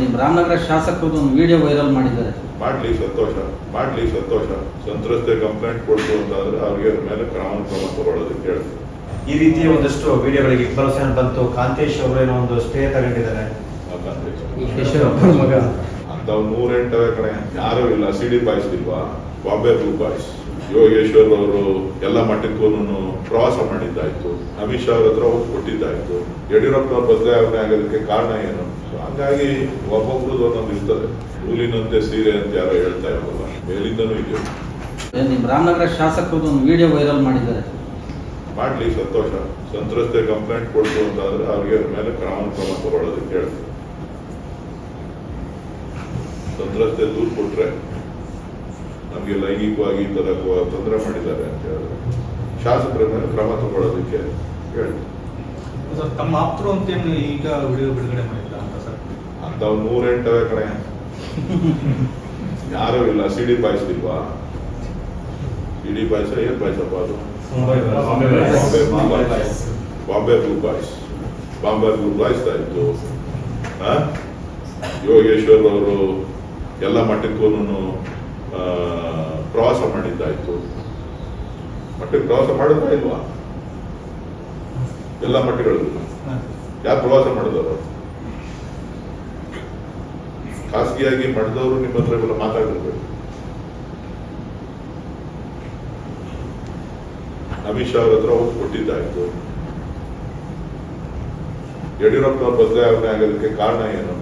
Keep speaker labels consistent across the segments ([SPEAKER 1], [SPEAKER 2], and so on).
[SPEAKER 1] ನಿಮ್ಮ ರಾಮನಗರ ಶಾಸಕರದ್ದು ಒಂದು video viral ಮಾಡಿದ್ದಾರೆ.
[SPEAKER 2] ಮಾಡ್ಲಿ ಸಂತೋಷ ಮಾಡ್ಲಿ ಸಂತೋಷ. ಸಂತ್ರಸ್ತೆ ಕಂಪ್ಲೇಂಟ್ ಕೊಡ್ತು ಅಂತಾದ್ರೆ ಅವ್ರಿಗೆ ಅದ್ರ ಮೇಲೆ ಕ್ರಮ ಕ್ರಮ ತಗೊಳ್ಳೋದಕ್ಕೆ ಹೇಳ್ತೀನಿ
[SPEAKER 3] ಈ ರೀತಿಯ ಒಂದಷ್ಟು ವಿಡಿಯೋಗಳಿಗೆ ಭರವಸೆ ಬಂತು. ಕಾಂತೇಶ್ ಅವರು ಏನೋ ಒಂದು ಸ್ಟೇ ತಗೊಂಡಿದ್ದಾರೆ.
[SPEAKER 2] ಅಂತ ನೂರೆಂಟವೇ ಕಡೆ ಯಾರೂ ಇಲ್ಲ. ಸಿಡಿ ಬಾಯ್ಸ್ ಇಲ್ವಾ? Bombay blue boys. ಯೋಗೇಶ್ವರ್ ಅವರು ಎಲ್ಲ ಮಟ್ಟಕ್ಕೂ ಪ್ರವಾಸ ಮಾಡಿದ್ದಾಯ್ತು. ಅಮಿತ್ ಶಾ ಅವ್ರ ಹತ್ರ ಹೋಗಿ ಕೊಟ್ಟಿದ್ದಾಯ್ತು ಯಡಿಯೂರಪ್ಪನವ್ರ ಬದಲಾವಣೆ ಆಗೋದಕ್ಕೆ ಕಾರಣ ಏನು? ಹಾಗಾಗಿ ಒಬ್ಬೊಬ್ರು ಒಂದೊಂದು ಇರ್ತದೆ. ನೂಲಿನಂತೆ ಸೀರೆ ಅಂತ ಯಾರೋ ಹೇಳ್ತಾ ಇರೋಲ್ಲ ಮೇಲಿಂದನೂ ಇದೆ.
[SPEAKER 1] ನಿಮ್ಮ ರಾಮನಗರ ಶಾಸಕರು ಒಂದು ವಿಡಿಯೋ ವೈರಲ್ ಮಾಡಿದ್ದಾರೆ.
[SPEAKER 2] ಮಾಡ್ಲಿ ಸಂತೋಷ. ಸಂತ್ರಸ್ತೆ ಕಂಪ್ಲೇಂಟ್ ಕೊಡ್ತು ಅಂತಾದ್ರೆ ಅವ್ರಿಗೆ ಅದ್ರ ಮೇಲೆ ಕ್ರಮ ಕ್ರಮ ತಗೊಳ್ಳೋದಕ್ಕೆ ಹೇಳ್ತೀನಿ. ಸಂತ್ರಸ್ತೆ ದೂರು ಕೊಟ್ರೆ ನಮಗೆ ಲೈಂಗಿಕವಾಗಿ ಈ ಥರ ತೊಂದರೆ ಮಾಡಿದ್ದಾರೆ ಅಂತ ಹೇಳಿದ್ರೆ. ಶಾಸಕರ ಮೇಲೆ ಕ್ರಮ ತಗೊಳ್ಳೋದಕ್ಕೆ ಹೇಳಿ.
[SPEAKER 4] ಸರ್ ತಮ್ಮ ಆಪ್ತರು ಅಂತ ಏನು ಈಗ ವಿಡಿಯೋ ಬಿಡುಗಡೆ ಮಾಡಿಲ್ಲ ಅಂತ ಸರ್?
[SPEAKER 2] ಅಂತ ನೂರೆಂಟವೇ ಕಡೆ. ಯಾರೂ ಇಲ್ಲ ಸಿಡಿ ಸಿಡಿ ಇಲ್ವಾ? ಸಿ ಡಿ ಬಾಯ್ಸ್ ಏನ್ ಬಾಯ್ಸಪ್ಪ ಅದು? Bombay blue boys Bombay blue boys Bombay blue boys ಆಯ್ತು. ಆ? ಯೋಗೇಶ್ವರ್ ಅವರು ಎಲ್ಲ ಮಟ್ಟಕ್ಕೂ ಪ್ರವಾಸ ಮಾಡಿದ್ದಾಯ್ತು. ಮಟ್ಟಿಗೆ ಪ್ರವಾಸ ಮಾಡುತ್ತಾ ಇಲ್ವಾ? ಎಲ್ಲ ಮಟ್ಟಿಗಳು ಯಾರು ಪ್ರವಾಸ ಮಾಡಿದವರು? ಖಾಸಗಿಯಾಗಿ ಮಾಡಿದವರು ನಿಮ್ಮ ಹತ್ರ ಇವೆಲ್ಲ ಮಾತಾಡಿರ್ಬೇಕು ಅಮಿತ್ ಶಾ ಅವ್ರ ಹತ್ರ ಹೋಗಿ ಕೊಟ್ಟಿದ್ದಾಯ್ತು. ಯಡಿಯೂರಪ್ಪನವ್ರ ಬದಲಾವಣೆ ಆಗೋದಕ್ಕೆ ಕಾರಣ ಏನು?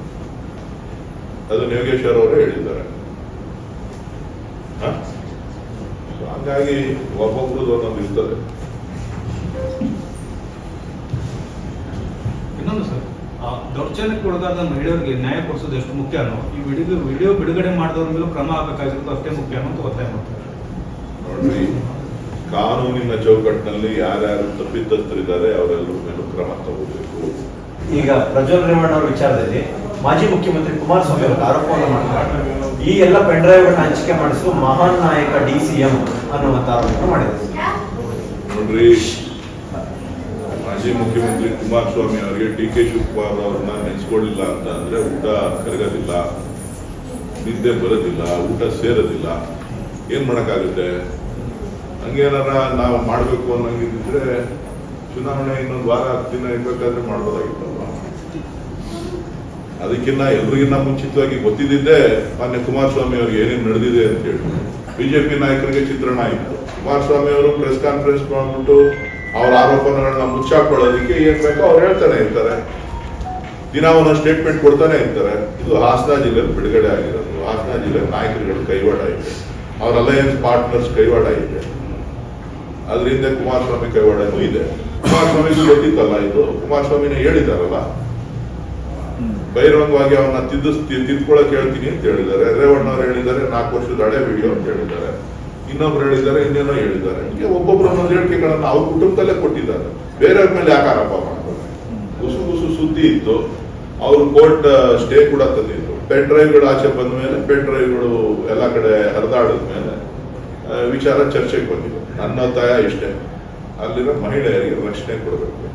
[SPEAKER 2] ಅದು ಯೋಗೇಶ್ವರ್ ಅವರು ಹೇಳಿದ್ದಾರೆ. ಹಂಗಾಗಿ ಒಬ್ಬೊಬ್ರದ್ದು ಒಂದೊಂದು ಇರ್ತದೆ.
[SPEAKER 4] ಇನ್ನೊಂದು ಸರ್ ಆ ದೌರ್ಜನ್ಯಕ್ಕೆ ಒಳಗಾದ ಮಹಿಳೆಯರಿಗೆ ನ್ಯಾಯ ಕೊಡಿಸೋದು ಎಷ್ಟು ಮುಖ್ಯನೋ ಈ ವಿಡಿಯೋ ವಿಡಿಯೋ ಬಿಡುಗಡೆ ಮಾಡಿದವ್ರ ಮೇಲೂ ಕ್ರಮ ಆಗಬೇಕಾಗಿರೋದು ಅಷ್ಟೇ ಮುಖ್ಯನೋ ಅಂತ ಒತ್ತಾಯ ಮಾಡ್ತಾರೆ.
[SPEAKER 2] ನೋಡ್ರಿ ಕಾನೂನಿನ ಚೌಕಟ್ಟಿನಲ್ಲಿ ಯಾರ್ಯಾರು ತಪ್ಪಿತಸ್ಥರಿದ್ದಾರೆ ಅವರೆಲ್ಲರ ಮೇಲೂ ಕ್ರಮ ತಗೋಬೇಕು.
[SPEAKER 3] ಈಗ ಪ್ರಜ್ವಲ್ ರೇವಣ್ಣ ಅವರ ವಿಚಾರದಲ್ಲಿ ಮಾಜಿ ಮುಖ್ಯಮಂತ್ರಿ ಕುಮಾರಸ್ವಾಮಿ ಅವರು ಆರೋಪವನ್ನು ಮಾಡಿದ್ದಾರೆ ಈ ಎಲ್ಲ ಪೆನ್ಡ್ರೈವ್ಗಳನ್ನ ಹಂಚಿಕೆ ಮಾಡಿಸಲು ಮಹಾನ್ ನಾಯಕ ಡಿ ಸಿ ಎಂ ಅನ್ನುವಂತ ಆರೋಪವನ್ನು ಮಾಡಿದ್ದಾರೆ.
[SPEAKER 2] ಮಾಜಿ ಮುಖ್ಯಮಂತ್ರಿ ಕುಮಾರಸ್ವಾಮಿ ಅವರಿಗೆ ಡಿ ಕೆ ಶಿವಕುಮಾರ್ ಅವ್ರನ್ನ ನೆನೆಸ್ಕೊಳ್ಳಿಲ್ಲ ಅಂತ ಅಂದ್ರೆ ಊಟ ಕರಗೋದಿಲ್ಲ, ನಿದ್ದೆ ಬರೋದಿಲ್ಲ, ಊಟ ಸೇರೋದಿಲ್ಲ. ಏನ್ ಮಾಡೋಕ್ಕಾಗುತ್ತೆ? ಹಂಗೇನಾರ ನಾವು ಮಾಡಬೇಕು ಅನ್ನೋಂಗಿದ್ರೆ ಚುನಾವಣೆ ಇನ್ನೊಂದು ವಾರ ಹತ್ತು ದಿನ ಇರ್ಬೇಕಾದ್ರೆ ಮಾಡ್ಬೋದಾಗಿತ್ತಲ್ವ? ಅದಕ್ಕಿಂತ ಎಲ್ರಿಗಿನ್ನ ಮುಂಚಿತವಾಗಿ ಗೊತ್ತಿದ್ದಿದ್ದೇ ಮಾನ್ಯ ಕುಮಾರಸ್ವಾಮಿ ಅವ್ರಿಗೆ ಏನೇನು ನಡೆದಿದೆ ಅಂತ ಹೇಳಿ. ಬಿಜೆಪಿ ನಾಯಕರಿಗೆ ಚಿತ್ರಣ ಆಯಿತು. ಕುಮಾರಸ್ವಾಮಿ ಅವರು ಪ್ರೆಸ್ ಕಾನ್ಫರೆನ್ಸ್ ಮಾಡ್ಬಿಟ್ಟು ಅವ್ರ ಆರೋಪಗಳನ್ನ ಮುಚ್ಚಾಕೊಳ್ಳೋದಕ್ಕೆ ಏನ್ ಬೇಕೋ ಅವ್ರು ಹೇಳ್ತಾನೆ ಇರ್ತಾರೆ. ದಿನ ಒಂದೊಂದು ಸ್ಟೇಟ್ಮೆಂಟ್ ಕೊಡ್ತಾನೆ ಇರ್ತಾರೆ. ಇದು ಹಾಸನ ಜಿಲ್ಲೆ ಬಿಡುಗಡೆ ಆಗಿರೋದು. ಹಾಸನ ಜಿಲ್ಲೆ ನಾಯಕರುಗಳು ಕೈವಾಡ ಇದೆ. ಅವ್ರ ಅಲಯನ್ಸ್ ಪಾರ್ಟ್ನರ್ಸ್ ಕೈವಾಡ ಇದೆ. ಅದರಿಂದ ಕುಮಾರಸ್ವಾಮಿ ಕೈವಾಡನೂ ಇದೆ. ಕುಮಾರಸ್ವಾಮಿ ಗೊತ್ತಿತ್ತಲ್ಲ ಇದು? ಕುಮಾರಸ್ವಾಮಿನೇ ಹೇಳಿದಾರಲ್ಲ ಬಹಿರಂಗವಾಗಿ ಅವನ್ನ ತಿದ್ದಿಸ್ ತಿದ್ಕೊಳಕ್ ಹೇಳ್ತೀನಿ ಅಂತ ಹೇಳಿದ್ದಾರೆ. ರೇವಣ್ಣ ಅವ್ರು ಹೇಳಿದ್ದಾರೆ ನಾಲ್ಕು ವರ್ಷದ ಹಳೆ ವಿಡಿಯೋ ಅಂತ ಹೇಳಿದ್ದಾರೆ. ಇನ್ನೊಬ್ರು ಹೇಳಿದ್ದಾರೆ ಇನ್ನೇನೋ ಹೇಳಿದ್ದಾರೆ. ಹಿಂಗೆ ಒಬ್ಬೊಬ್ರು ಒಂದೊಂದು ಹೇಳಿಕೆಗಳನ್ನ ಅವ್ರ ಕುಟುಂಬದಲ್ಲೇ ಕೊಟ್ಟಿದ್ದಾರೆ. ಬೇರೆಯವ್ರ ಮೇಲೆ ಯಾಕೆ ಆರೋಪ ಮಾಡ್ತಾರೆ? ಗುಸು ಸುದ್ದಿ ಇತ್ತು. ಅವ್ರು ಕೋರ್ಟ್ ಸ್ಟೇ ಕೂಡ ತಂದಿದ್ರು ಪೆನ್ ಡ್ರೈವ್ಗಳು ಆಚೆ ಬಂದ ಮೇಲೆ ಪೆನ್ ಡ್ರೈವ್ಗಳು ಎಲ್ಲ ಕಡೆ ಹರಿದಾಡಿದ ಮೇಲೆ ವಿಚಾರ ಚರ್ಚೆಗೆ ಬಂದಿದೆ. ನನ್ನ ತಾಯ ಇಷ್ಟೇ. ಅಲ್ಲಿರೋ ಮಹಿಳೆಯರಿಗೆ ರಕ್ಷಣೆ ಕೊಡಬೇಕು.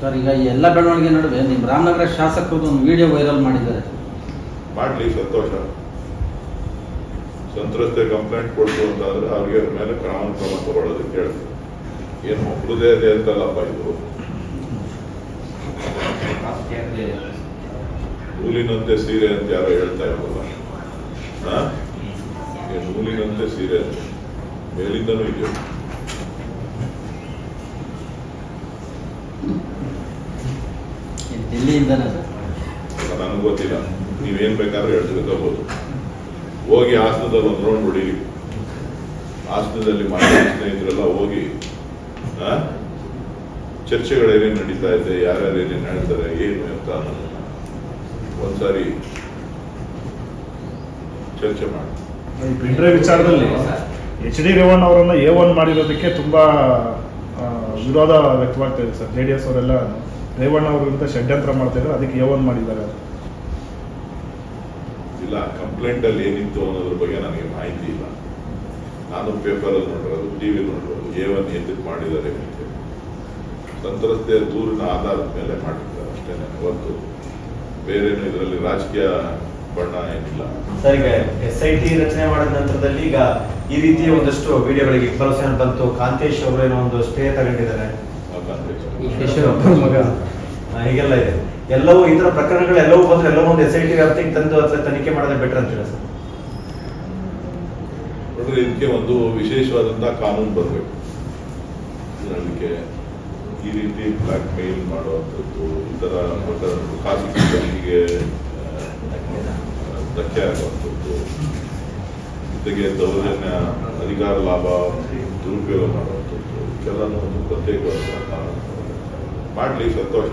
[SPEAKER 1] ಸರ್, ಈಗ ಎಲ್ಲ ಬೆಳವಣಿಗೆ ನಡುವೆ ನಿಮ್ಮ ರಾಮನಗರ ಶಾಸಕರದ್ದು ಒಂದು ವಿಡಿಯೋ ವೈರಲ್ ಮಾಡಿದ್ದಾರೆ.
[SPEAKER 2] ಮಾಡಲಿ ಸಂತೋಷ. ಸಂತ್ರಸ್ತೆ ಕಂಪ್ಲೇಂಟ್ ಕೊಡ್ತು ಅಂತಂದ್ರೆ ಅವ್ರಿಗೆ ಅದ್ರ ಮೇಲೆ ಕ್ರಮ ಕ್ರಮ ತಗೊಳ್ಳೋದಕ್ಕೆ ಹೇಳಿ ಏನು ಮಕ್ಕಳದೇ ಇದೆ ಅಂತಲ್ಲಪ್ಪ ಇದು. ನೂಲಿನಂತೆ ಸೀರೆ ಅಂತ ಯಾರೋ ಹೇಳ್ತಾ ಇರಲ್ಲ ನೂಲಿನಂತೆ ಸೀರೆ ಮೇಲಿಂದನೂ ಇದೆ.
[SPEAKER 1] ದಿಲ್ಲಿಯಿಂದನೇ ಸರ್
[SPEAKER 2] ನನಗೆ ಗೊತ್ತಿಲ್ಲ. ನೀವೇನ್ ಬೇಕಾದ್ರೂ ಹೇಳ್ತಿರ್ಕೋಬಹುದು ಹೋಗಿ ಹಾಸನದಲ್ಲಿ ಒಂದು ರೌಂಡ್ ಹೊಡಿ ಹಾಸನದಲ್ಲಿ ಮಾಜಿ ಸ್ನೇಹಿತರೆಲ್ಲ ಹೋಗಿ ಆ? ಚರ್ಚೆಗಳು ಏನೇನು ನಡೀತಾ ಇದೆ ಯಾರ್ಯಾರು ಏನೇನು ಹೇಳ್ತಾರೆ ಏನು ಅಂತ ಒಂದ್ಸಾರಿ ಚರ್ಚೆ ಮಾಡಿ.
[SPEAKER 5] ಈ ಪಿಂಡ್ರೆ ವಿಚಾರದಲ್ಲಿ ಎಚ್ ಡಿ ರೇವಣ್ಣ ಅವರನ್ನ ಎ ಒನ್ ಮಾಡಿರೋದಕ್ಕೆ ತುಂಬಾ ವಿರೋಧ ವ್ಯಕ್ತವಾಗ್ತಾ ಇದೆ ಸರ್. ಜೆ ಡಿ ಎಸ್ ಅವರೆಲ್ಲ ರೇವಣ್ಣ ಅವ್ರ ವಿರುದ್ಧ ಷಡ್ಯಂತ್ರ ಮಾಡ್ತಾ ಇದ್ರೆ ಅದಕ್ಕೆ ಯೋವನ್ ಮಾಡಿದ್ದಾರೆ
[SPEAKER 2] ಇಲ್ಲ ಕಂಪ್ಲೇಂಟ್ ಅಲ್ಲಿ ಏನಿತ್ತು ಅನ್ನೋದ್ರ ಬಗ್ಗೆ ನನಗೆ ಮಾಹಿತಿ ಇಲ್ಲ. ನಾನು ಪೇಪರಲ್ಲಿ ನೋಡಿರೋದು ಟಿವಿ ನೋಡಿರೋದು ಏವನ್ ಒನ್ ಎದಕ್ಕೆ ಮಾಡಿದ್ದಾರೆ ಅಂತ ಸಂತ್ರಸ್ತೆಯ ದೂರಿನ ಆಧಾರದ ಮೇಲೆ ಮಾಡಿದ್ದಾರೆ ಅಷ್ಟೇ ಒಂದು ಬೇರೇನು ಇದರಲ್ಲಿ ರಾಜಕೀಯ ಬಣ್ಣ ಏನಿಲ್ಲ.
[SPEAKER 3] ಸರ್ ಈಗ ಎಸ್ ಐ ಟಿ ರಚನೆ ಮಾಡಿದ ನಂತರದಲ್ಲಿ ಈಗ ಈ ರೀತಿಯ ಒಂದಷ್ಟು ವಿಡಿಯೋಗಳಿಗೆ ಭರವಸೆ ಬಂತು. ಕಾಂತೇಶ್ ಅವರು ಏನೋ ಒಂದು ಸ್ಟೇ ತಗೊಂಡಿದ್ದಾರೆ. ಹೀಗೆಲ್ಲ ಇದೆ. ಎಲ್ಲವೂ ಈ ತರ ಪ್ರಕರಣಗಳು ಎಲ್ಲವೂ ಬಂದ್ರೆ ಎಲ್ಲವೂ ಒಂದು ಎಸ್ ಐ ಟಿ ವ್ಯಾಪ್ತಿಗೆ ತಂದು ಅಥವಾ ತನಿಖೆ ಮಾಡೋದೇ ಬೆಟರ್ ಅಂತೀರಾ ಸರ್?
[SPEAKER 2] ಇದಕ್ಕೆ ಒಂದು ವಿಶೇಷವಾದಂತಹ ಕಾನೂನು ಬರಬೇಕು. ಅದಕ್ಕೆ ಈ ರೀತಿ ಬ್ಲಾಕ್ ಮೇಲ್ ಮಾಡುವಂಥದ್ದು ಈ ಥರ ಪ್ರಕರಣ ಖಾಸಗಿ ಧಕ್ಕೆ ಆಗುವಂಥದ್ದು ಜೊತೆಗೆ ದೌರ್ಜನ್ಯ ಅಧಿಕಾರ ಲಾಭ ದುರುಪಯೋಗ ಮಾಡುವಂಥದ್ದು ಕೆಲವನ್ನು ಕಾನೂನು ಮಾಡಲಿ ಸಂತೋಷ.